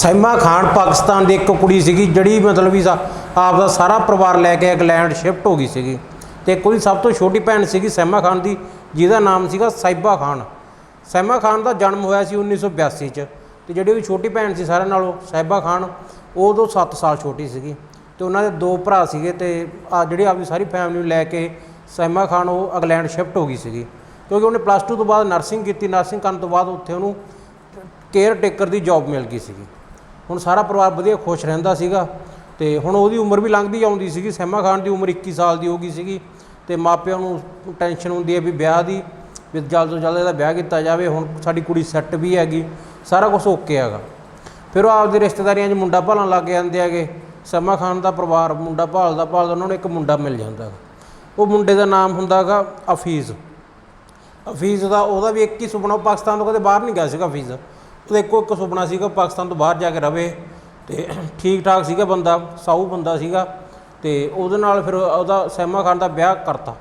ਸੈਮਾ ਖਾਨ ਪਾਕਿਸਤਾਨ ਦੀ ਇੱਕ ਕੁੜੀ ਸੀਗੀ, ਜਿਹੜੀ ਮਤਲਬ ਵੀ ਸਾ- ਆਪਦਾ ਸਾਰਾ ਪਰਿਵਾਰ ਲੈ ਕੇ ਇੰਗਲੈਂਡ ਸ਼ਿਫਟ ਹੋ ਗਈ ਸੀਗੀ। ਤੇ ਇੱਕ ਸਭ ਤੋਂ ਛੋਟੀ ਭੈਣ ਸੀਗੀ ਸੈਮਾ ਖਾਨ ਦੀ, ਜਿਹਦਾ ਨਾਮ ਸੀਗਾ ਸਾਈਬਾ ਖਾਨ। ਸੈਮਾ ਖਾਨ ਦਾ ਜਨਮ ਹੋਇਆ ਸੀ 1982 ਚ, ਤੇ ਜਿਹੜੀ ਉਹਦੀ ਛੋਟੀ ਭੈਣ ਸੀ ਸਾਰਿਆਂ ਨਾਲੋਂ ਸਾਈਬਾ ਖਾਨ, ਉਹ ਉਦੋਂ 7 ਸਾਲ ਛੋਟੀ ਸੀਗੀ। ਤੇ ਉਹਨਾਂ ਦੇ ਦੋ ਭਰਾ ਸੀਗੇ ਤੇ ਆ ਜਿਹੜੀ ਆਪਦੀ ਸਾਰੀ ਫੈਮਿਲੀ ਨੂੰ ਲੈ ਕੇ ਸੈਮਾ ਖਾਨ ਉਹ ਇੰਗਲੈਂਡ ਸ਼ਿਫਟ ਹੋ ਗਈ ਸੀਗੀ। ਕਿਉਂਕਿ ਉਹਨੇ ਪਲੱਸ 2 ਤੋਂ ਬਾਅਦ ਨਰਸਿੰਗ ਕੀਤੀ ਨਰਸਿੰਗ ਕਰਨ ਤੋਂ ਬਾਅਦ ਉੱਥੇ ਉਹਨੂੰ ਕੇਅਰ ਟੇਕਰ ਦੀ ਜੌਬ ਮਿਲ ਗਈ ਸੀਗੀ। ਹੁਣ ਸਾਰਾ ਪਰਿਵਾਰ ਵਧੀਆ ਖੁਸ਼ ਰਹਿੰਦਾ ਸੀਗਾ ਤੇ ਹੁਣ ਉਹਦੀ ਉਮਰ ਵੀ ਲੰਘਦੀ ਆਉਂਦੀ ਸੀਗੀ। ਸਹਿਮਾ ਖਾਨ ਦੀ ਉਮਰ 21 ਸਾਲ ਦੀ ਹੋ ਗਈ ਸੀਗੀ ਤੇ ਮਾਪਿਆਂ ਨੂੰ ਟੈਨਸ਼ਨ ਹੁੰਦੀ ਹੈ ਵੀ ਵਿਆਹ ਦੀ, ਵੀ ਜਲਦ ਤੋਂ ਜਲਦ ਇਹਦਾ ਵਿਆਹ ਕੀਤਾ ਜਾਵੇ, ਹੁਣ ਸਾਡੀ ਕੁੜੀ ਸੈੱਟ ਵੀ ਹੈਗੀ, ਸਾਰਾ ਕੁਝ ਓਕੇ ਹੈਗਾ। ਫਿਰ ਉਹ ਆਪਦੇ ਰਿਸ਼ਤੇਦਾਰੀਆਂ 'ਚ ਮੁੰਡਾ ਭਾਲਣ ਲੱਗ ਜਾਂਦੇ ਹੈਗੇ। ਸੈਮਾ ਖਾਨ ਦਾ ਪਰਿਵਾਰ ਮੁੰਡਾ ਭਾਲਦਾ ਭਾਲਦਾ ਉਹਨਾਂ ਨੂੰ ਇੱਕ ਮੁੰਡਾ ਮਿਲ ਜਾਂਦਾ ਉਹ ਮੁੰਡੇ ਦਾ ਨਾਮ ਹੁੰਦਾ ਹੈਗਾ ਅਫੀਜ਼। ਅਫੀਜ਼ ਦਾ ਉਹਦਾ ਵੀ ਇੱਕ ਹੀ ਸੁਪਨਾ, ਉਹ ਪਾਕਿਸਤਾਨ ਤੋਂ ਕਦੇ ਬਾਹਰ ਨਹੀਂ ਗਿਆ ਸੀਗਾ ਅਫੀਜ਼। ਉਹਦਾ ਇੱਕੋ ਇੱਕ ਸੁਪਨਾ ਸੀਗਾ ਪਾਕਿਸਤਾਨ ਤੋਂ ਬਾਹਰ ਜਾ ਕੇ ਰਵੇ ਤੇ ਠੀਕ ਠਾਕ ਸੀਗਾ ਬੰਦਾ, ਸਾਊ ਬੰਦਾ ਸੀਗਾ ਤੇ ਉਹਦੇ ਨਾਲ ਫਿਰ ਉਹਦਾ ਸਹਿਮਾ ਖਾਨ ਦਾ ਵਿਆਹ ਕਰਤਾ।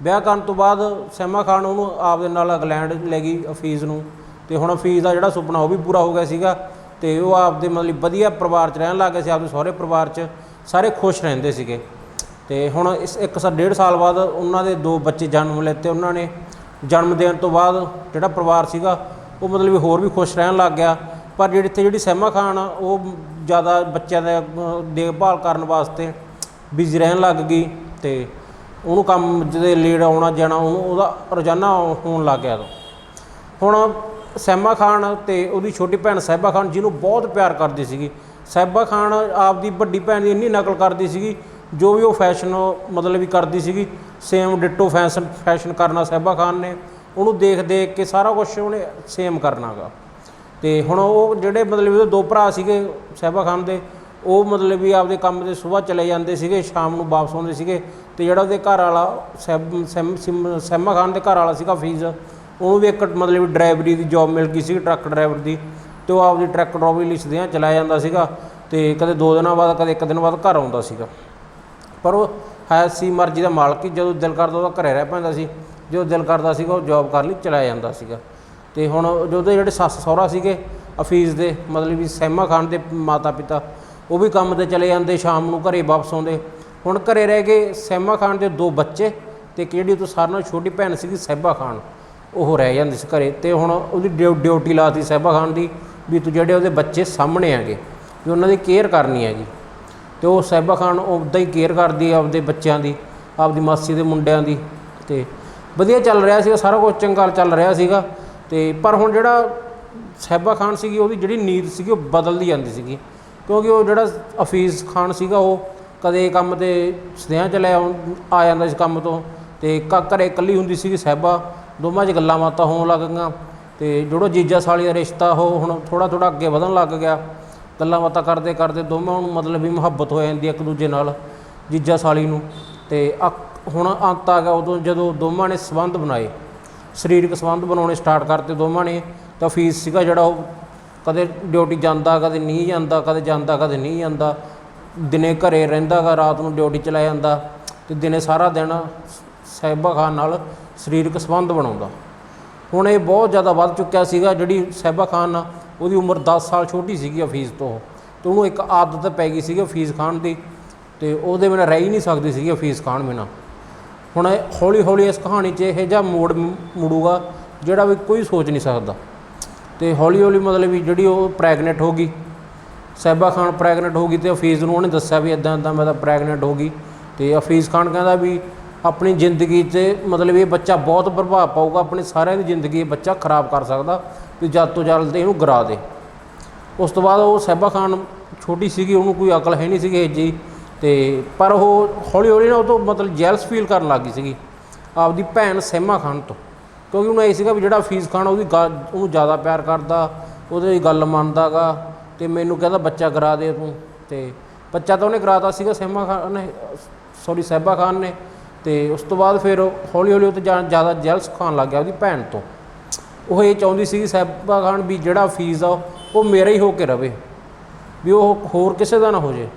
ਵਿਆਹ ਕਰਨ ਤੋਂ ਬਾਅਦ ਸਹਿਮਾ ਖਾਨ ਉਹਨੂੰ ਆਪਦੇ ਨਾਲ ਇੰਗਲੈਂਡ ਲੈ ਗਈ ਅਫੀਜ਼ ਨੂੰ ਤੇ ਹੁਣ ਅਫੀਜ਼ ਦਾ ਜਿਹੜਾ ਸੁਪਨਾ ਉਹ ਵੀ ਪੂਰਾ ਹੋ ਗਿਆ ਸੀਗਾ ਤੇ ਉਹ ਆਪਦੇ ਮਤਲਬ ਵਧੀਆ ਪਰਿਵਾਰ 'ਚ ਰਹਿਣ ਲੱਗ ਗਏ ਸੀ, ਆਪਦੇ ਸਹੁਰੇ ਪਰਿਵਾਰ 'ਚ, ਸਾਰੇ ਖੁਸ਼ ਰਹਿੰਦੇ ਸੀਗੇ। ਤੇ ਹੁਣ ਇਸ ਇੱਕ ਸਾ, ਡੇਢ ਸਾਲ ਬਾਅਦ ਉਹਨਾਂ ਦੇ ਦੋ ਬੱਚੇ ਜਨਮ ਲਿੱਤੇ ਉਹਨਾਂ ਨੇ ਜਨਮ ਦੇਣ ਤੋਂ ਬਾਅਦ ਜਿਹੜਾ ਪਰਿਵਾਰ ਸੀਗਾ ਉਹ ਮਤਲਬ ਵੀ ਹੋਰ ਵੀ ਖੁਸ਼ ਰਹਿਣ ਲੱਗ ਗਿਆ। ਪਰ ਜਿਹੜੀ ਇੱਥੇ ਜਿਹੜੀ ਸਹਿਮਾ ਖਾਨ ਆ, ਉਹ ਜ਼ਿਆਦਾ ਬੱਚਿਆਂ ਦਾ ਦੇਖਭਾਲ ਕਰਨ ਵਾਸਤੇ ਬਿਜ਼ੀ ਰਹਿਣ ਲੱਗ ਗਈ ਤੇ ਉਹਨੂੰ ਕੰਮ ਜਿਹਦੇ ਲੇਟ ਆਉਣਾ, ਜਾਣਾ ਉਹਨੂੰ ਉਹਦਾ ਰੋਜ਼ਾਨਾ ਹੋਣ ਲੱਗ ਗਿਆ ਹੁਣ ਸਹਿਮਾ ਖਾਨ ਤੇ ਉਹਦੀ ਛੋਟੀ ਭੈਣ ਸਾਹਿਬਾ ਖਾਨ, ਜਿਹਨੂੰ ਬਹੁਤ ਪਿਆਰ ਕਰਦੀ ਸੀਗੀ, ਸਾਹਿਬਾ ਖਾਨ ਆਪਦੀ ਵੱਡੀ ਭੈਣ ਦੀ ਇੰਨੀ ਨਕਲ ਕਰਦੀ ਸੀਗੀ, ਜੋ ਵੀ ਉਹ ਫੈਸ਼ਨ ਮਤਲਬ ਵੀ ਕਰਦੀ ਸੀਗੀ ਸੇਮ ਡਿਟੋ ਫੈਸ਼ਨ ਫੈਸ਼ਨ ਕਰਨਾ ਸਾਹਿਬਾ ਖਾਨ ਨੇ। ਉਹਨੂੰ ਦੇਖ ਦੇਖ ਕੇ ਸਾਰਾ ਕੁਝ ਉਹਨੇ ਸੇਮ ਕਰਨਾਗਾ ਤੇ ਹੁਣ ਉਹ ਜਿਹੜੇ ਮਤਲਬ ਉਹਦੇ ਦੋ ਭਰਾ ਸੀਗੇ ਸਾਹਿਬਾ ਖਾਨ ਦੇ, ਉਹ ਮਤਲਬ ਵੀ ਆਪਦੇ ਕੰਮ ਤੇ ਸਵੇਰ ਚਲੇ ਜਾਂਦੇ ਸੀਗੇ, ਸ਼ਾਮ ਨੂੰ ਵਾਪਸ ਆਉਂਦੇ ਸੀਗੇ ਤੇ ਜਿਹੜਾ ਉਹਦੇ ਘਰ ਵਾਲਾ ਸੈਮ ਸੈਮ ਸਿਮ- ਸੈਮਾ ਖਾਨ ਦੇ ਘਰ ਵਾਲਾ ਸੀਗਾ ਫੀਜ਼ ਉਹਨੂੰ ਵੀ ਇੱਕ ਮਤਲਬ ਡਰਾਈਵਰੀ ਦੀ ਜੌਬ ਮਿਲ ਗਈ ਸੀ ਟਰੱਕ ਡਰਾਈਵਰ ਦੀ ਤੇ ਉਹ ਆਪਦੀ ਟਰੱਕ ਡਰਾਈਵਰੀ ਲਿਖਦਿਆਂ ਚਲਾ ਜਾਂਦਾ ਸੀਗਾ ਤੇ ਕਦੇ ਦੋ ਦਿਨਾਂ ਬਾਅਦ, ਕਦੇ ਇੱਕ ਦਿਨ ਬਾਅਦ ਘਰ ਆਉਂਦਾ ਸੀਗਾ। ਪਰ ਉਹ ਹੈ ਸੀ ਮਰਜ਼ੀ ਦਾ ਮਾਲਕ ਹੀ ਜਦੋਂ ਦਿਲ ਕਰਦਾ ਉਹਦਾ ਘਰੇ ਰਹਿ ਪੈਂਦਾ ਸੀ। ਜੋ ਦਿਲ ਕਰਦਾ ਸੀਗਾ ਉਹ ਜੌਬ ਕਰ ਲਈ, ਚਲਾ ਜਾਂਦਾ ਸੀਗਾ। ਤੇ ਹੁਣ ਉਹਦੇ ਜਿਹੜੇ ਸੱਸ ਸਹੁਰਾ ਸੀਗੇ ਅਫੀਜ਼ ਦੇ, ਮਤਲਬ ਵੀ ਸਹਿਮਾ ਖਾਨ ਦੇ ਮਾਤਾ ਪਿਤਾ ਉਹ ਵੀ ਕੰਮ ਤੇ ਚਲੇ ਜਾਂਦੇ, ਸ਼ਾਮ ਨੂੰ ਘਰੇ ਵਾਪਸ ਆਉਂਦੇ। ਹੁਣ ਘਰੇ ਰਹਿ ਗਏ ਸਹਿਮਾ ਖਾਨ ਦੇ ਦੋ ਬੱਚੇ ਤੇ ਇੱਕ ਜਿਹੜੀ ਉਹ ਤੋਂ ਸਾਰਿਆਂ ਨਾਲੋਂ ਛੋਟੀ ਭੈਣ ਸੀਗੀ ਸਹਿਬਾ ਖਾਨ। ਉਹ ਰਹਿ ਜਾਂਦੀ ਸੀ ਘਰੇ ਤੇ ਹੁਣ ਉਹਦੀ ਡਿਊ- ਡਿਊਟੀ ਲਾਤੀ ਸਹਿਬਾ ਖਾਨ ਦੀ ਵੀ ਤੂੰ ਜਿਹੜੇ ਉਹਦੇ ਬੱਚੇ ਸਾਹਮਣੇ ਹੈਗੇ ਵੀ ਉਹਨਾਂ ਦੀ ਕੇਅਰ ਕਰਨੀ ਹੈਗੀ। ਤੇ ਉਹ ਸਾਹਿਬਾ ਖਾਨ ਉੱਦਾਂ ਹੀ ਕੇਅਰ ਕਰਦੀ ਆ ਆਪਦੇ ਬੱਚਿਆਂ ਦੀ, ਆਪਦੀ ਮਾਸੀ ਦੇ ਮੁੰਡਿਆਂ ਦੀ ਤੇ ਵਧੀਆ ਚੱਲ ਰਿਹਾ ਸੀਗਾ ਸਾਰਾ ਕੁਝ ਚੰਗਾ ਚੱਲ ਰਿਹਾ ਸੀਗਾ। ਤੇ ਪਰ ਹੁਣ ਜਿਹੜਾ ਸਾਹਿਬਾ ਖਾਨ ਸੀਗੀ, ਉਹਦੀ ਜਿਹੜੀ ਨੀਤ ਸੀਗੀ, ਉਹ ਬਦਲਦੀ ਜਾਂਦੀ ਸੀਗੀ। ਕਿਉਂਕਿ ਉਹ ਜਿਹੜਾ ਅਫੀਜ਼ ਖਾਨ ਸੀਗਾ, ਉਹ ਕਦੇ ਕੰਮ ਤੇ ਸਦਿਆਂ ਚ ਲੈ ਆ ਜਾਂਦਾ ਇਸ ਕੰਮ ਤੋਂ। ਤੇ ਘ- ਘਰੇ ਇਕੱਲੀ ਹੁੰਦੀ ਸੀਗੀ ਸਾਹਿਬਾ, ਦੋਵਾਂ 'ਚ ਗੱਲਾਂ ਬਾਤਾਂ ਹੋਣ ਲੱਗ ਗਈਆਂ। ਤੇ ਜਿਹੜਾ ਜੀਜਾ ਸਾਲੀ ਦਾ ਰਿਸ਼ਤਾ, ਉਹ ਹੁਣ ਥੋੜਾ ਥੋੜਾ ਅੱਗੇ ਵਧਣ ਲੱਗ ਗਿਆ। ਗੱਲਾਂ ਬਾਤਾਂ ਕਰਦੇ ਕਰਦੇ ਦੋਵਾਂ ਨੂੰ ਮਤਲਬ ਵੀ ਮੁਹੱਬਤ ਹੋ ਜਾਂਦੀ ਹੈ ਇੱਕ ਦੂਜੇ ਨਾਲ, ਜੀਜਾ ਸਾਲੀ ਨੂੰ। ਤੇ ਅਕ- ਹੁਣ ਅੰਤ ਆ ਗਿਆ ਉਦੋਂ ਜਦੋਂ ਦੋਵਾਂ ਨੇ ਸਬੰਧ ਬਣਾਏ, ਸਰੀਰਕ ਸਬੰਧ ਬਣਾਉਣੇ ਸਟਾਰਟ ਕਰਤੇ ਦੋਵਾਂ ਨੇ, ਤਾਂ ਫੀਸ ਸੀਗਾ ਜਿਹੜਾ ਉਹ ਕਦੇ ਡਿਊਟੀ ਜਾਂਦਾ, ਕਦੇ ਨਹੀਂ ਜਾਂਦਾ, ਕਦੇ ਜਾਂਦਾ, ਕਦੇ ਨਹੀਂ ਜਾਂਦਾ, ਦਿਨੇ ਘਰੇ ਰਹਿੰਦਾਗਾ ਰਾਤ ਨੂੰ ਡਿਊਟੀ ਚਲਾ ਜਾਂਦਾ ਤੇ ਦਿਨੇ ਸਾਰਾ ਦਿਨ ਸਾਹਿਬਾ ਖਾਨ ਨਾਲ ਸਰੀਰਕ ਸਬੰਧ ਬਣਾਉਂਦਾ। ਹੁਣ ਇਹ ਬਹੁਤ ਜ਼ਿਆਦਾ ਵੱਧ ਚੁੱਕਿਆ ਸੀਗਾ, ਜਿਹੜੀ ਸਾਹਿਬਾ ਖਾਨ ਆ, ਉਹਦੀ ਉਮਰ 10 ਸਾਲ ਛੋਟੀ ਸੀਗੀ ਅਫੀਜ਼ ਤੋਂ। ਤੇ ਉਹਨੂੰ ਇੱਕ ਆਦਤ ਪੈ ਗਈ ਸੀਗੀ ਅਫੀਜ਼ ਖਾਨ ਦੀ, ਤੇ ਉਹਦੇ ਬਿਨਾਂ ਰਹਿ ਹੀ ਨਹੀਂ ਸਕਦੀ ਸੀਗੀ ਅਫੀਜ਼ ਖਾਨ ਬਿਨਾਂ। ਹੁਣ ਹੌਲੀ ਹੌਲੀ ਇਸ ਕਹਾਣੀ 'ਚ ਇਹੋ ਜਿਹਾ ਮੋੜ ਮੁੜੂਗਾ ਜਿਹੜਾ ਵੀ ਕੋਈ ਸੋਚ ਨਹੀਂ ਸਕਦਾ। ਤੇ ਹੌਲੀ ਹੌਲੀ ਮਤਲਬ ਵੀ ਜਿਹੜੀ ਉਹ ਪ੍ਰੈਗਨੈਂਟ ਹੋ ਗਈ, ਸਾਹਿਬਾ ਖਾਨ ਪ੍ਰੈਗਨੈਂਟ ਹੋ ਗਈ ਤੇ ਅਫੀਜ਼ ਨੂੰ ਉਹਨੇ ਦੱਸਿਆ ਵੀ ਇਦਾਂ ਇਦਾਂ ਮੈਂ ਤਾਂ ਪ੍ਰੈਗਨੈਂਟ ਹੋ ਗਈ। ਤੇ ਅਫੀਜ਼ ਖਾਨ ਕਹਿੰਦਾ ਵੀ ਆਪਣੀ ਜ਼ਿੰਦਗੀ 'ਚ ਮਤਲਬ ਇਹ ਬੱਚਾ ਬਹੁਤ ਪ੍ਰਭਾਵ ਪਾਊਗਾ, ਆਪਣੀ ਸਾਰਿਆਂ ਦੀ ਜ਼ਿੰਦਗੀ ਇਹ ਬੱਚਾ ਖਰਾਬ ਕਰ ਸਕਦਾ ਵੀ ਜਦ ਤੋਂ ਜਲਦ ਇਹਨੂੰ ਗਰਾ ਦੇ। ਉਸ ਤੋਂ ਬਾਅਦ ਉਹ ਸਾਹਿਬਾ ਖਾਨ ਛੋਟੀ ਸੀਗੀ, ਉਹਨੂੰ ਕੋਈ ਅਕਲ ਹੈ ਨਹੀਂ ਸੀਗੀ ਜੀ ਤੇ ਪਰ ਉਹ ਹੌਲੀ ਹੌਲੀ ਨਾ ਉਹ ਤੋਂ ਮਤਲਬ ਜੈਲਸ ਫੀਲ ਕਰਨ ਲੱਗ ਗਈ ਸੀਗੀ, ਆਪਦੀ ਭੈਣ ਸਹਿਮਾ ਖਾਨ ਤੋਂ। ਕਿਉਂਕਿ ਉਹਨੂੰ ਇਹ ਸੀਗਾ ਵੀ ਜਿਹੜਾ ਫੀਸ ਖਾਨ ਉਹਦੀ ਗੱਲ ਉਹਨੂੰ ਜ਼ਿਆਦਾ ਪਿਆਰ ਕਰਦਾ, ਉਹਦੀ ਗੱਲ ਮੰਨਦਾਗਾ ਤੇ ਮੈਨੂੰ ਕਹਿੰਦਾ ਬੱਚਾ ਕਰਾ ਦੇ ਤੂੰ ਤੇ ਬੱਚਾ ਤਾਂ ਉਹਨੇ ਕਰਾਤਾ ਸੀਗਾ ਸਹਿਮਾ ਖਾਨ ਨੇ ਸੌਰੀ ਸਹਿਬਾ ਖਾਨ ਨੇ ਤੇ ਉਸ ਤੋਂ ਬਾਅਦ ਫਿਰ ਹੌਲੀ ਹੌਲੀ ਉਹ ਤੇ ਜਾ- ਜ਼ਿਆਦਾ ਜੈਲਸ ਖਾਣ ਲੱਗ ਗਿਆ ਉਹਦੀ ਭੈਣ ਤੋਂ। ਉਹ ਇਹ ਚਾਹੁੰਦੀ ਸੀ ਸਹਿਬਾ ਖਾਨ ਵੀ ਜਿਹੜਾ ਫੀਸ ਆ, ਉਹ ਮੇਰਾ ਹੀ ਹੋ ਕੇ ਰਵੇ, ਵੀ ਉਹ ਹੋਰ ਕਿਸੇ ਦਾ ਨਾ ਹੋ ਜੇ।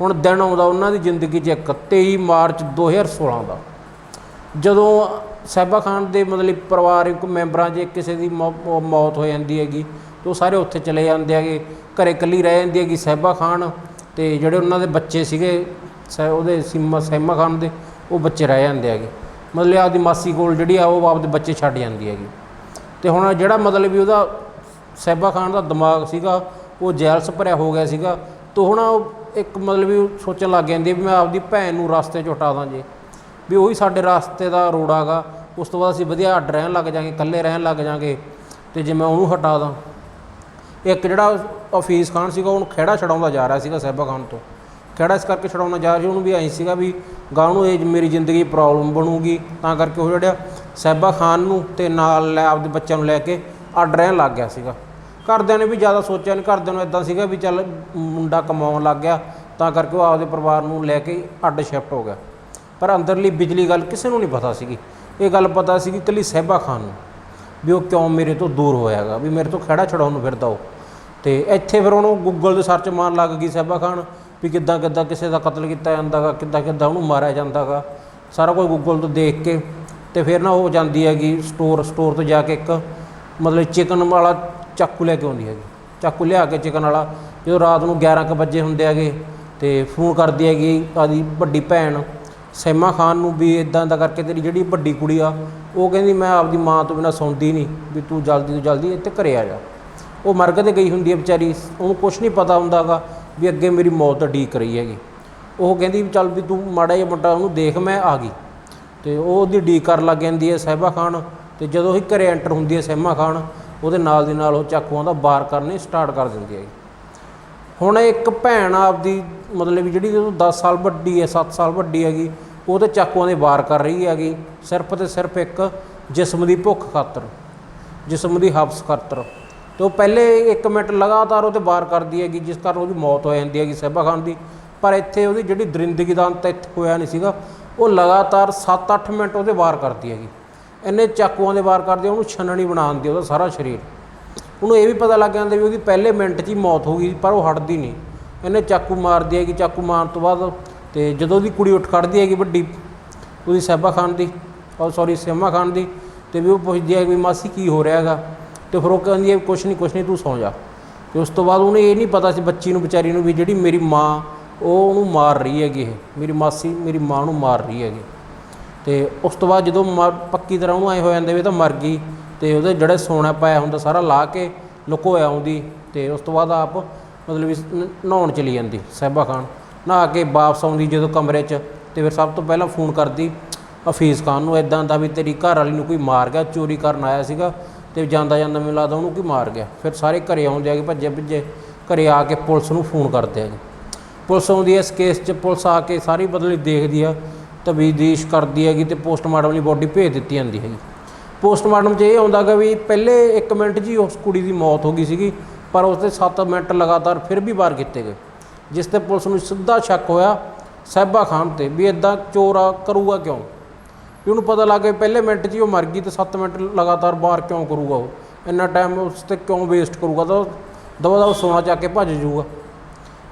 ਹੁਣ ਦਿਨ ਆਉਂਦਾ ਉਹਨਾਂ ਦੀ ਜ਼ਿੰਦਗੀ 'ਚ ਇੱਕ 23 ਮਾਰਚ 2016 ਦਾ। ਜਦੋਂ ਸਾਹਿਬਾ ਖਾਨ ਦੇ ਮਤਲਬ ਪਰਿਵਾਰਿਕ ਮੈਂਬਰਾਂ 'ਚ ਕਿਸੇ ਦੀ ਮੌਤ ਹੋ ਜਾਂਦੀ ਹੈਗੀ, ਤੇ ਉਹ ਸਾਰੇ ਉੱਥੇ ਚਲੇ ਜਾਂਦੇ ਹੈਗੇ, ਘਰੇ ਇਕੱਲੀ ਰਹਿ ਜਾਂਦੀ ਹੈਗੀ ਸਹਿਬਾ ਖਾਨ ਤੇ ਜਿਹੜੇ ਉਹਨਾਂ ਦੇ ਬੱਚੇ ਸੀਗੇ, ਸਹਿ, ਉਹਦੇ ਸੀਮਾ, ਸਹਿਮਾ ਖਾਨ ਦੇ, ਉਹ ਬੱਚੇ ਰਹਿ ਜਾਂਦੇ ਹੈਗੇ। ਮਤਲਬ ਆਪਦੀ ਮਾਸੀ ਕੋਲ ਜਿਹੜੀ ਆ, ਉਹ ਆਪਦੇ ਬੱਚੇ ਛੱਡ ਜਾਂਦੀ ਹੈਗੀ। ਤੇ ਹੁਣ ਜਿਹੜਾ ਮਤਲਬ ਵੀ ਉਹਦਾ ਸਹਿਬਾ ਖਾਨ ਦਾ ਦਿਮਾਗ ਸੀਗਾ, ਉਹ ਜੈਲਸ ਭਰਿਆ ਹੋ ਗਿਆ ਸੀਗਾ, ਤੇ ਹੁਣ ਉਹ ਇੱਕ ਮਤਲਬ ਵੀ ਸੋਚਣ ਲੱਗ ਜਾਂਦੀ ਹੈ ਵੀ ਮੈਂ ਆਪਦੀ ਭੈਣ ਨੂੰ ਰਸਤੇ 'ਚ ਹਟਾ ਦਾਂ ਜੇ। ਵੀ ਉਹੀ ਸਾਡੇ ਰਸਤੇ ਦਾ ਰੋੜਾ ਗਾ ਉਸ ਤੋਂ ਬਾਅਦ ਅਸੀਂ ਵਧੀਆ ਅੱਡ ਰਹਿਣ ਲੱਗ ਜਾਾਂਗੇ, ਇਕੱਲੇ ਰਹਿਣ ਲੱਗ ਜਾਾਂਗੇ ਤੇ ਜੇ ਮੈਂ ਉਹਨੂੰ ਹਟਾ ਦਾਂ। ਇੱਕ ਜਿਹੜਾ ਅਫੀਸ ਖਾਨ ਸੀਗਾ, ਉਹਨੂੰ ਖਹਿੜਾ ਛਡਾਉਂਦਾ ਜਾ ਰਿਹਾ ਸੀਗਾ ਸਹਿਬਾ ਖਾਨ ਤੋਂ। ਖਹਿੜਾ ਇਸ ਕਰਕੇ ਛਡਾਉਂਦਾ ਜਾ ਰਿਹਾ ਸੀ, ਉਹਨੂੰ ਵੀ ਐਂ ਸੀਗਾ ਵੀ ਗਾਂ ਨੂੰ ਇਹ ਮੇਰੀ ਜ਼ਿੰਦਗੀ ਪ੍ਰੋਬਲਮ ਬਣੂਗੀ, ਤਾਂ ਕਰਕੇ ਉਹ ਜਿਹੜਾ ਸਹਿਬਾ ਖਾਨ ਨੂੰ ਤੇ ਨਾਲ ਲੈ ਆਪਦੇ ਬੱਚਿਆਂ ਨੂੰ ਲੈ ਕੇ ਅੱਡ ਰਹਿਣ ਲੱਗ ਗਿਆ ਸੀਗਾ। ਘਰਦਿਆਂ ਨੇ ਵੀ ਜ਼ਿਆਦਾ ਸੋਚਿਆ ਨਹੀਂ ਘਰਦਿਆਂ ਨੂੰ ਇਦਾਂ ਸੀਗਾ ਵੀ ਚੱਲ ਮੁੰਡਾ ਕਮਾਉਣ ਲੱਗ ਗਿਆ, ਤਾਂ ਕਰਕੇ ਉਹ ਆਪਦੇ ਪਰਿਵਾਰ ਨੂੰ ਲੈ ਕੇ ਅੱਡ ਸ਼ਿਫਟ ਹੋ ਗਿਆ। ਪਰ ਅੰਦਰਲੀ ਬਿਜਲੀ ਗੱਲ ਕਿਸੇ ਨੂੰ ਨਹੀਂ ਪਤਾ ਸੀਗੀ। ਇਹ ਗੱਲ ਪਤਾ ਸੀਗੀ ਇਕੱਲੀ ਸਹਿਬਾ ਖਾਨ ਨੂੰ, ਵੀ ਉਹ ਕਿਉਂ ਮੇਰੇ ਤੋਂ ਦੂਰ ਹੋਇਆਗਾ ਵੀ ਮੇਰੇ ਤੋਂ ਖੜਾ ਛਡਾਉਣ ਨੂੰ ਫਿਰਦਾ ਉਹ। ਤੇ ਇੱਥੇ ਫਿਰ ਉਹਨੂੰ ਗੂਗਲ ਦੇ ਸਰਚ ਮਾਰਨ ਲੱਗ ਗਈ ਸਹਿਬਾ ਖਾਨ, ਵੀ ਕਿੱਦਾਂ ਕਿੱਦਾਂ ਕਿਸੇ ਦਾ ਕਤਲ ਕੀਤਾ ਜਾਂਦਾਗਾ, ਕਿੱਦਾਂ ਕਿੱਦਾਂ ਉਹਨੂੰ ਮਾਰਿਆ ਜਾਂਦਾਗਾ। ਸਾਰਾ ਕੁਝ ਗੂਗਲ ਤੋਂ ਦੇਖ ਕੇ, ਤੇ ਫਿਰ ਨਾ ਉਹ ਜਾਂਦੀ ਹੈਗੀ ਸਟੋਰ ਸਟੋਰ ਤੋਂ ਜਾ ਕੇ ਇੱਕ, ਮਤਲਬ ਚਿਕਨ ਵਾਲਾ ਚਾਕੂ ਲੈ ਕੇ ਆਉਂਦੀ ਹੈਗੀ। ਚਾਕੂ ਲਿਆ ਕੇ ਚਿਕਨ ਵਾਲਾ, ਜਦੋਂ ਰਾਤ ਨੂੰ 11 ਕੁ ਵਜੇ ਹੁੰਦੇ ਹੈਗੇ ਤੇ ਫੋਨ ਕਰਦੀ ਹੈਗੀ ਆਦੀ ਵੱਡੀ ਭੈਣ ਸੈਮਾ ਖਾਨ ਨੂੰ ਵੀ ਇਦਾਂ ਦਾ ਕਰਕੇ ਤੇਰੀ ਜਿਹੜੀ ਵੱਡੀ ਕੁੜੀ ਆ, ਉਹ ਕਹਿੰਦੀ ਮੈਂ ਆਪਦੀ ਮਾਂ ਤੋਂ ਬਿਨਾ ਸੌਂਦੀ ਨਹੀਂ, ਵੀ ਤੂੰ ਜਲਦੀ ਤੋਂ ਜਲਦੀ ਇੱਥੇ ਘਰੇ ਆ ਜਾ। ਉਹ ਮਰਗ ਤੇ ਗਈ ਹੁੰਦੀ ਹੈ ਵਿਚਾਰੀ, ਉਹਨੂੰ ਕੁਝ ਨਹੀਂ ਪਤਾ ਹੁੰਦਾਗਾ ਵੀ ਅੱਗੇ ਮੇਰੀ ਮੌਤ ਢੀਕ ਰਹੀ ਹੈਗੀ। ਉਹ ਕਹਿੰਦੀ ਵੀ ਚੱਲ ਵੀ ਤੂੰ ਮਾੜਾ ਜਿਹਾ ਮੁੰਡਾ ਉਹਨੂੰ ਦੇਖ, ਮੈਂ ਆ ਗਈ। ਤੇ ਉਹ ਉਹਦੀ ਢੀਕ ਕਰਨ ਲੱਗ ਜਾਂਦੀ ਹੈ ਸਹਿਬਾ ਖਾਨ, ਤੇ ਜਦੋਂ ਹੀ ਘਰੇ ਐਂਟਰ ਹੁੰਦੀ ਹੈ ਸਹਿਮਾ ਖਾਨ ਉਹਦੇ ਨਾਲ ਦੀ ਨਾਲ ਉਹ ਚਾਕੂਆਂ ਦਾ ਵਾਰ ਕਰਨੀ ਸਟਾਰਟ ਕਰ ਦਿੰਦੀ ਹੈ ਹੁਣ ਇੱਕ ਭੈਣ ਆਪਦੀ ਮਤਲਬ ਜਿਹੜੀ ਉਹ 10 ਸਾਲ ਵੱਡੀ ਹੈ 7 ਸਾਲ ਵੱਡੀ ਹੈਗੀ, ਉਹ ਤੇ ਚਾਕੂਆਂ ਦੇ ਵਾਰ ਕਰ ਰਹੀ ਹੈਗੀ। ਸਿਰਫ ਤੇ ਸਿਰਫ ਇੱਕ ਜਿਸਮ ਦੀ ਭੁੱਖ ਖਾਤਰ, ਜਿਸਮ ਦੀ ਹਬਸ ਖਾਤਰ। ਤੇ ਉਹ ਪਹਿਲੇ 1 ਮਿੰਟ ਲਗਾਤਾਰ ਉਹਤੇ ਵਾਰ ਕਰਦੀ ਹੈਗੀ, ਜਿਸ ਕਾਰਨ ਉਹਦੀ ਮੌਤ ਹੋ ਜਾਂਦੀ ਹੈਗੀ ਸਹਿਬਾ ਖਾਨ ਦੀ। ਪਰ ਇੱਥੇ ਉਹਦੀ ਜਿਹੜੀ ਦਰਿੰਦਗੀ ਦਾ ਅੰਤ ਇੱਥੇ ਹੋਇਆ ਨਹੀਂ ਸੀਗਾ, ਉਹ ਲਗਾਤਾਰ 7-8 ਮਿੰਟ ਉਹਦੇ ਵਾਰ ਕਰਦੀ ਹੈਗੀ। ਇੰਨੇ ਚਾਕੂਆਂ ਦੇ ਵਾਰ ਕਰਦੇ ਉਹਨੂੰ ਛੰਨਣੀ ਬਣਾ ਦਿੰਦੀ ਉਹਦਾ ਸਾਰਾ ਸਰੀਰ। ਉਹਨੂੰ ਇਹ ਵੀ ਪਤਾ ਲੱਗ ਜਾਂਦਾ ਵੀ ਉਹਦੀ ਪਹਿਲੇ ਮਿੰਟ 'ਚ ਹੀ ਮੌਤ ਹੋ ਗਈ, ਪਰ ਉਹ ਹਟਦੀ ਨਹੀਂ। ਇਹਨੇ ਚਾਕੂ ਮਾਰਦੀ ਹੈਗੀ, ਚਾਕੂ ਮਾਰਨ ਤੋਂ ਬਾਅਦ ਤੇ ਜਦੋਂ ਉਹਦੀ ਕੁੜੀ ਉੱਠ ਖੜਦੀ ਹੈਗੀ ਵੱਡੀ, ਉਹਦੀ ਸਹਿਬਾ ਖਾਨ ਦੀ ਔਰ ਸੌਰੀ ਸਹਿਮਾ ਖਾਨ ਦੀ, ਤੇ ਵੀ ਉਹ ਪੁੱਛਦੀ ਹੈ ਵੀ ਮਾਸੀ ਕੀ ਹੋ ਰਿਹਾ ਹੈਗਾ? ਤੇ ਫਿਰ ਉਹ ਕਹਿੰਦੀ ਹੈ, ਕੁਛ ਨਹੀਂ ਕੁਛ ਨਹੀਂ ਤੂੰ ਸੌਂ ਜਾ। ਤੇ ਉਸ ਤੋਂ ਬਾਅਦ ਉਹਨੇ ਇਹ ਨਹੀਂ ਪਤਾ ਸੀ ਬੱਚੀ ਨੂੰ, ਵਿਚਾਰੀ ਨੂੰ ਵੀ ਜਿਹੜੀ ਮੇਰੀ ਮਾਂ, ਉਹ ਉਹਨੂੰ ਮਾਰ ਰਹੀ ਹੈਗੀ ਇਹ। ਮੇਰੀ ਮਾਸੀ, ਮੇਰੀ ਮਾਂ ਨੂੰ ਮਾਰ ਰਹੀ ਹੈਗੀ। ਤੇ ਉਸ ਤੋਂ ਬਾਅਦ ਜਦੋਂ ਮਰ- ਪੱਕੀ ਤਰ੍ਹਾਂ ਉਹਨੂੰ ਐ ਹੋ ਜਾਂਦੇ ਵੀ ਤਾਂ ਮਰ ਗਈ ਤੇ ਉਹਦੇ ਜਿਹੜਾ ਸੋਨਾ ਪਾਇਆ ਹੁੰਦਾ ਸਾਰਾ ਲਾ ਕੇ ਲੁਕੋਇਆ ਆਉਂਦੀ ਤੇ ਉਸ ਤੋਂ ਬਾਅਦ ਆਪ ਮਤਲਬ ਵੀ ਨਹਾਉਣ ਚਲੀ ਜਾਂਦੀ ਸਹਿਬਾ ਖਾਨ। ਨਹਾ ਕੇ ਵਾਪਸ ਆਉਂਦੀ ਜਦੋਂ ਕਮਰੇ 'ਚ ਤੇ ਫਿਰ ਸਭ ਤੋਂ ਪਹਿਲਾਂ ਫੋਨ ਕਰਦੀ ਹਫੀਜ਼ ਖਾਨ ਨੂੰ ਇਦਾਂ ਦਾ ਵੀ ਤੇਰੀ ਘਰ ਵਾਲੀ ਨੂੰ ਕੋਈ ਮਾਰ ਗਿਆ, ਚੋਰੀ ਕਰਨ ਆਇਆ ਸੀਗਾ ਤੇ ਜਾਂਦਾ ਜਾਂਦਾ ਮੈਨੂੰ ਲੱਗਦਾ ਉਹਨੂੰ ਕੋਈ ਮਾਰ ਗਿਆ। ਫਿਰ ਸਾਰੇ ਘਰੇ ਆਉਂਦੇ ਆ ਆਗੇ ਭੱਜੇ ਭੱਜੇ ਘਰੇ ਆ ਕੇ ਪੁਲਿਸ ਨੂੰ ਫੋਨ ਕਰਦੇ ਆਗੇ ਪੁਲਿਸ ਆਉਂਦੀ ਹੈ, ਇਸ ਕੇਸ 'ਚ ਪੁਲਿਸ ਆ ਕੇ ਸਾਰੀ ਬਦਲੀ ਦੇਖਦੀ ਆ ਤਬਦੀਸ਼ ਕਰਦੀ ਹੈਗੀ ਤੇ ਪੋਸਟਮਾਰਟਮ ਲਈ ਬੋਡੀ ਭੇਜ ਦਿੱਤੀ ਜਾਂਦੀ ਹੈਗੀ। ਪੋਸਟਮਾਰਟਮ 'ਚ ਇਹ ਆਉਂਦਾ ਗਾ ਵੀ ਪਹਿਲੇ 1 ਮਿੰਟ 'ਚ ਹੀ ਉਸ ਕੁੜੀ ਦੀ ਮੌਤ ਹੋ ਗਈ ਸੀਗੀ, ਪਰ ਉਸ ਦੇ 7 ਮਿੰਟ ਲਗਾਤਾਰ ਫਿਰ ਵੀ ਵਾਰ ਕੀਤੇ ਗਏ। ਜਿਸ ਤੇ ਪੁਲਿਸ ਨੂੰ ਸਿੱਧਾ ਸ਼ੱਕ ਹੋਇਆ, ਸਹਿਬਾ ਖਾਨ ਤੇ ਵੀ ਇਦਾਂ ਚੋਰਾ ਕਰੂਗਾ ਕਿਉਂ? ਵੀ ਉਹਨੂੰ ਪਤਾ ਲੱਗ ਗਿਆ ਪਹਿਲੇ ਮਿੰਟ 'ਚ ਹੀ ਉਹ ਮਰ ਗਈ ਤੇ 7 ਮਿੰਟ ਲਗਾਤਾਰ ਵਾਰ ਕਿਉਂ ਕਰੂਗਾ ਉਹ? ਇੰਨਾ ਟਾਈਮ ਉਸ ਤੇ ਕਿਉਂ ਵੇਸਟ ਕਰੂਗਾ? ਤਾਂ ਦਵਾ ਦਵਾ ਸੋਨਾ ਚੱਕ ਕੇ ਭੱਜ ਜਾਊਗਾ।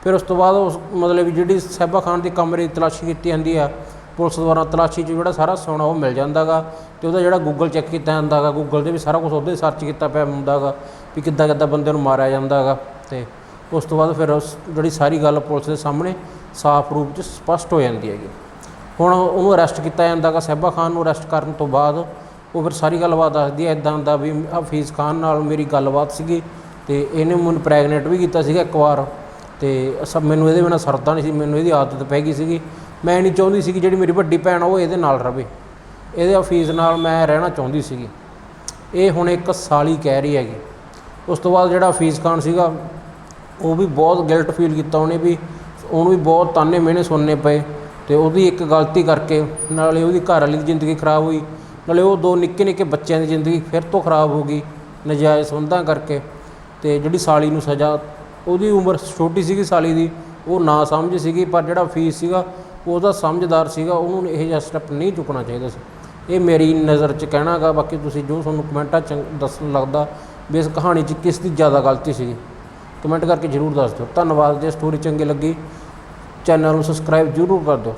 ਫਿਰ ਉਸ ਤੋਂ ਬਾਅਦ ਉਸ ਮਤਲਬ ਜਿਹੜੀ ਸਹਿਬਾ ਖਾਨ ਦੀ ਕਮਰੇ ਦੀ ਤਲਾਸ਼ੀ ਕੀਤੀ ਜਾਂਦੀ ਆ ਪੁਲਿਸ ਦੁਆਰਾ ਤਲਾਸ਼ੀ 'ਚ ਜਿਹੜਾ ਸਾਰਾ ਸੋਨਾ ਉਹ ਮਿਲ ਜਾਂਦਾਗਾ ਤੇ ਉਹਦਾ ਜਿਹੜਾ ਗੂਗਲ ਚੈੱਕ ਕੀਤਾ ਜਾਂਦਾਗਾ ਗੂਗਲ ਤੇ ਵੀ ਸਾਰਾ ਕੁਝ ਉਹਦੇ ਸਰਚ ਕੀਤਾ ਪਿਆ ਹੁੰਦਾਗਾ ਵੀ ਕਿੱਦਾਂ ਕਿੱਦਾਂ ਬੰਦੇ ਨੂੰ ਮਾਰਿਆ ਜਾਂਦਾਗਾ ਤੇ ਉਸ ਤੋਂ ਬਾਅਦ ਫਿਰ ਉਸ ਜਿਹੜੀ ਸਾਰੀ ਗੱਲ ਪੁਲਿਸ ਦੇ ਸਾਹਮਣੇ ਸਾਫ਼ ਰੂਪ 'ਚ ਸਪਸ਼ਟ ਹੋ ਜਾਂਦੀ ਹੈਗੀ। ਹੁਣ ਉਹਨੂੰ ਅਰੈਸਟ ਕੀਤਾ ਜਾਂਦਾਗਾ, ਸਹਿਬਾ ਖਾਨ ਨੂੰ ਅਰੈਸਟ ਕਰਨ ਤੋਂ ਬਾਅਦ ਉਹ ਫਿਰ ਸਾਰੀ ਗੱਲਬਾਤ ਦੱਸਦੀ ਹੈ ਇਦਾਂ ਦਾ ਵੀ ਹਫੀਜ਼ ਖਾਨ ਨਾਲ ਮੇਰੀ ਗੱਲਬਾਤ ਸੀਗੀ ਤੇ ਇਹਨੇ ਮੈਨੂੰ ਪ੍ਰੈਗਨੈਂਟ ਵੀ ਕੀਤਾ ਸੀਗਾ ਇੱਕ ਵਾਰ ਤੇ ਸਭ ਮੈਨੂੰ ਇਹਦੇ ਬਿਨਾਂ ਸਰਦਾ ਨਹੀਂ ਸੀ, ਮੈਨੂੰ ਇਹਦੀ ਆਦਤ ਪੈ ਗਈ ਸੀਗੀ ਮੈਂ ਨਹੀਂ ਚਾਹੁੰਦੀ ਸੀ ਕਿ ਜਿਹੜੀ ਮੇਰੀ ਵੱਡੀ ਭੈਣ ਆ, ਉਹ ਇਹਦੇ ਨਾਲ ਰਵੇ। ਇਹਦੇ ਹਫੀਜ਼ ਨਾਲ ਮੈਂ ਰਹਿਣਾ ਚਾਹੁੰਦੀ ਸੀਗੀ। ਇਹ ਹੁਣ ਇੱਕ ਸਾਲੀ ਕਹਿ ਰਹੀ ਹੈਗੀ। ਉਸ ਤੋਂ ਬਾਅਦ ਜਿਹੜਾ ਹਫੀਜ਼ ਖਾਨ ਸੀਗਾ, ਉਹ ਵੀ ਬਹੁਤ ਗਿਲਟ ਫੀਲ ਕੀਤਾ ਉਹਨੇ ਵੀ। ਉਹਨੂੰ ਵੀ ਬਹੁਤ ਤਾਨੇ ਮਿਹਣੇ ਸੁਣਨੇ ਪਏ। ਤੇ ਉਹਦੀ ਇੱਕ ਗਲਤੀ ਕਰਕੇ ਨਾਲੇ ਉਹਦੀ ਘਰ ਵਾਲੀ ਦੀ ਜ਼ਿੰਦਗੀ ਖਰਾਬ ਹੋਈ। ਨਾਲੇ ਉਹ ਦੋ ਨਿੱਕੇ ਨਿੱਕੇ ਬੱਚਿਆਂ ਦੀ ਜ਼ਿੰਦਗੀ ਫਿਰ ਤੋਂ ਖਰਾਬ ਹੋ ਗਈ, ਨਜਾਇਜ਼ ਸੰਬੰਧਾਂ ਕਰਕੇ। ਤੇ ਜਿਹੜੀ ਸਾਲੀ ਨੂੰ ਸਜ਼ਾ, ਉਹਦੀ ਉਮਰ ਛੋਟੀ ਸੀਗੀ ਸਾਲੀ ਦੀ, ਉਹ ਨਾ ਸਮਝ ਸੀਗੀ, ਪਰ ਜਿਹੜਾ ਫੀਸ ਸੀਗਾ ਉਹਦਾ ਸਮਝਦਾਰ ਸੀਗਾ, ਉਹਨੂੰ ਇਹ ਜਿਹਾ ਸਟੈਪ ਨਹੀਂ ਚੁੱਕਣਾ ਚਾਹੀਦਾ ਸੀ। ਇਹ ਮੇਰੀ ਨਜ਼ਰ 'ਚ ਕਹਿਣਾਗਾ, ਬਾਕੀ ਤੁਸੀਂ ਜੋ ਤੁਹਾਨੂੰ ਕਮੈਂਟਾਂ 'ਚ ਦੱਸਣ ਲੱਗਦਾ, ਵੀ ਇਸ ਕਹਾਣੀ 'ਚ ਕਿਸ ਦੀ ਜ਼ਿਆਦਾ ਗਲਤੀ ਸੀਗੀ। ਕਮੈਂਟ ਕਰਕੇ ਜ਼ਰੂਰ ਦੱਸ ਦਿਓ। ਧੰਨਵਾਦ, ਜੇ ਸਟੋਰੀ ਚੰਗੀ ਲੱਗੀ ਚੈਨਲ ਨੂੰ ਸਬਸਕ੍ਰਾਈਬ ਜ਼ਰੂਰ ਕਰ ਦਿਓ।